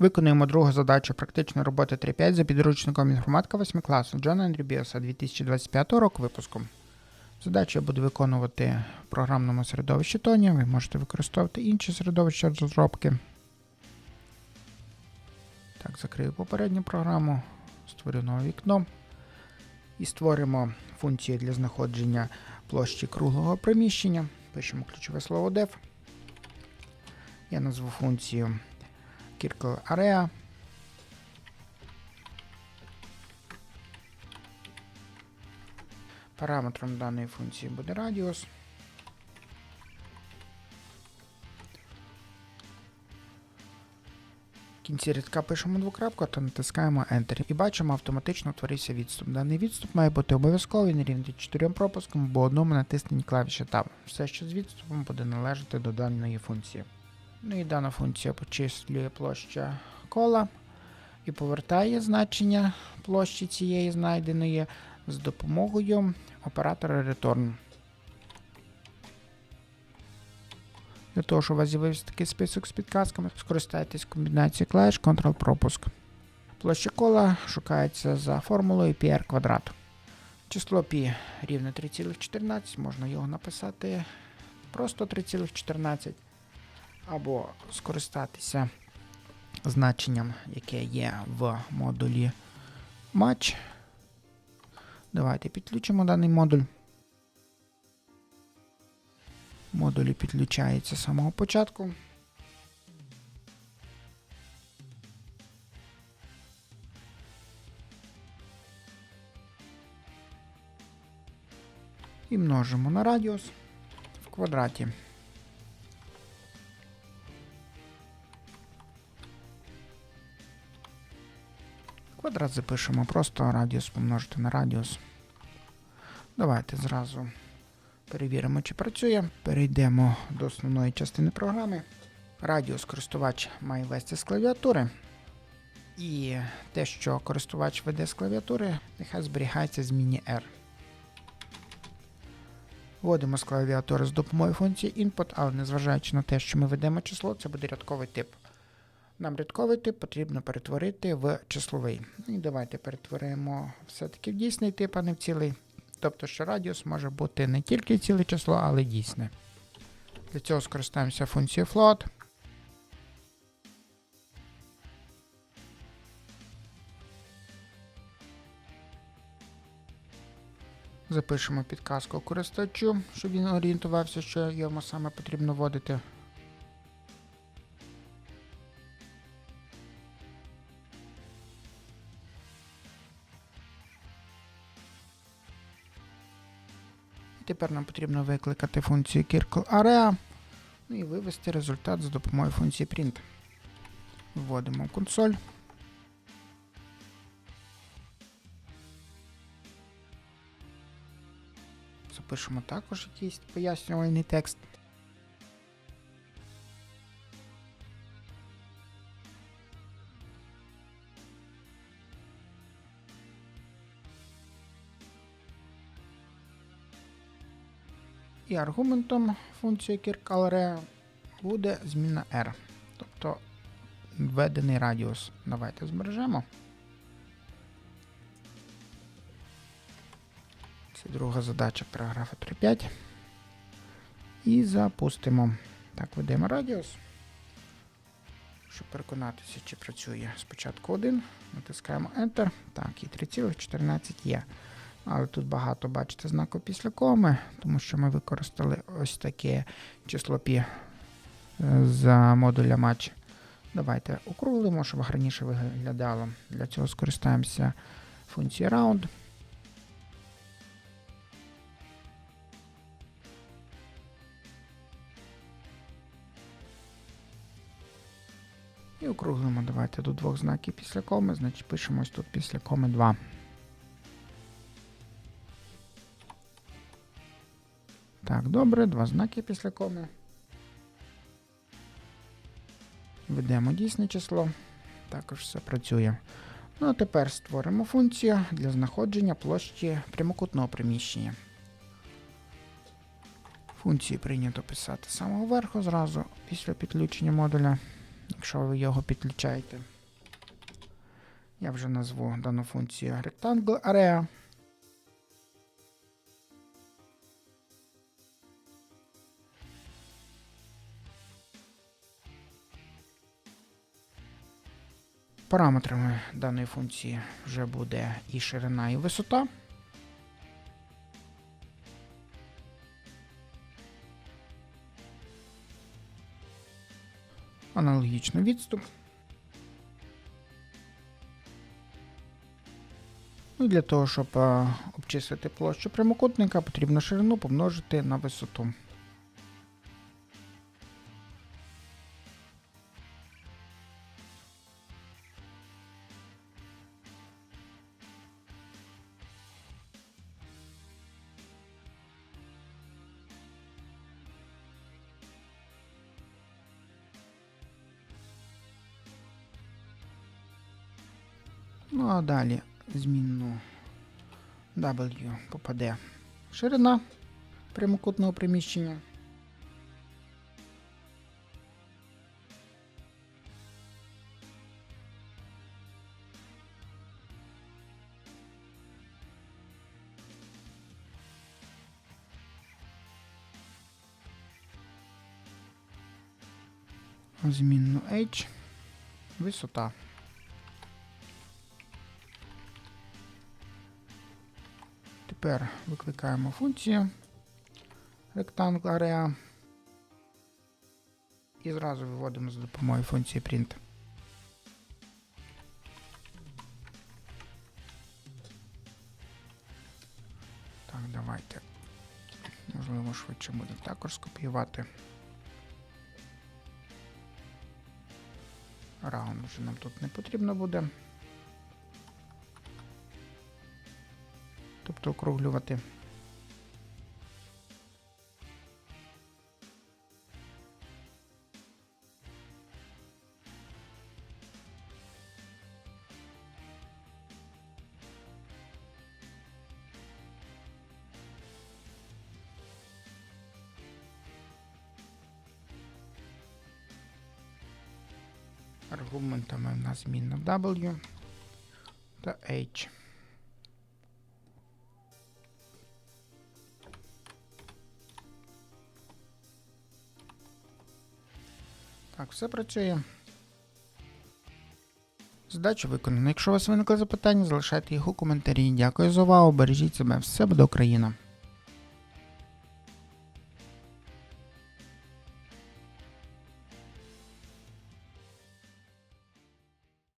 Виконуємо другу задачу практичної роботи 3.5 за підручником інформатика 8 класу Джона Андрю Біоса 2025 року випуску. Задачу я буду виконувати в програмному середовищі Тоні. Ви можете використовувати інші середовища розробки. Так, закрию попередню програму, створю нове вікно і створимо функцію для знаходження площі круглого приміщення. Пишемо ключове слово def. Я назву функцію Circle Area. Параметром даної функції буде радіус. В кінці рядка пишемо двокрапку та натискаємо Enter. І бачимо, автоматично утворився відступ. Даний відступ має бути обов'язковий на рівні 4 пропуском, бо одному натисненні клавіші Tab. Все, що з відступом буде належати до даної функції. Ну і дана функція почислює площа кола і повертає значення площі цієї знайденої з допомогою оператора return. Для того, щоб у вас з'явився такий список з підказками, скористайтесь комбінацією клавіш Ctrl-пропуск. Площа кола шукається за формулою πr квадрат. Число π рівне 3,14, можна його написати просто 3,14 або скористатися значенням, яке є в модулі Match. Давайте підключимо даний модуль. Модулі підключається з самого початку. І множимо на радіус в квадраті. Квадрат запишемо просто радіус помножити на радіус. Давайте зразу перевіримо, чи працює. Перейдемо до основної частини програми. Радіус користувач має ввести з клавіатури. І те, що користувач веде з клавіатури, нехай зберігається зміні R. Вводимо з клавіатури з допомогою функції input, але незважаючи на те, що ми ведемо число, це буде рядковий тип. Нам рядковий тип потрібно перетворити в числовий. І давайте перетворимо все-таки в дійсний тип, а не в цілий. Тобто, що радіус може бути не тільки ціле число, але й дійсне. Для цього скористаємося функцією float. Запишемо підказку користувачу, щоб він орієнтувався, що йому саме потрібно вводити. Тепер нам потрібно викликати функцію CircleArea ну і вивести результат за допомогою функції print. Вводимо в консоль. Запишемо також якийсь пояснювальний текст. І аргументом функції CircleArea буде зміна R. Тобто введений радіус. Давайте збережемо. Це друга задача параграфа 3.5. І запустимо. Так, ведемо радіус. Щоб переконатися, чи працює спочатку 1, натискаємо Enter. Так, і 3,14 є. Але тут багато, бачите, знаку після коми, тому що ми використали ось таке число пі за модуля матч. Давайте округлимо, щоб гарніше виглядало. Для цього скористаємося функцією round. І округлимо давайте до двох знаків після коми, значить пишемо ось тут після коми 2. Так, добре, два знаки після коми. Ведемо дійсне число. Також все працює. Ну а тепер створимо функцію для знаходження площі прямокутного приміщення. Функції прийнято писати з самого верху зразу після підключення модуля. якщо ви його підключаєте. Я вже назву дану функцію Rectangle Area. Параметрами даної функції вже буде і ширина, і висота. Аналогічно відступ. Ну, для того, щоб е, обчислити площу прямокутника, потрібно ширину помножити на висоту. Ну а далі змінну W попаде ширина прямокутного приміщення. Змінну H, висота. Тепер викликаємо функцію Rectangle Area і зразу виводимо за допомогою функції print. Так, давайте. Можливо, швидше буде також скопіювати. Раунд вже нам тут не потрібно буде. Тобто округлювати. Аргументами в нас змінна W та H. Так, все працює. Задача виконана. Якщо у вас виникли запитання, залишайте їх у коментарі. Дякую за увагу. Бережіть себе. Все буде Україна.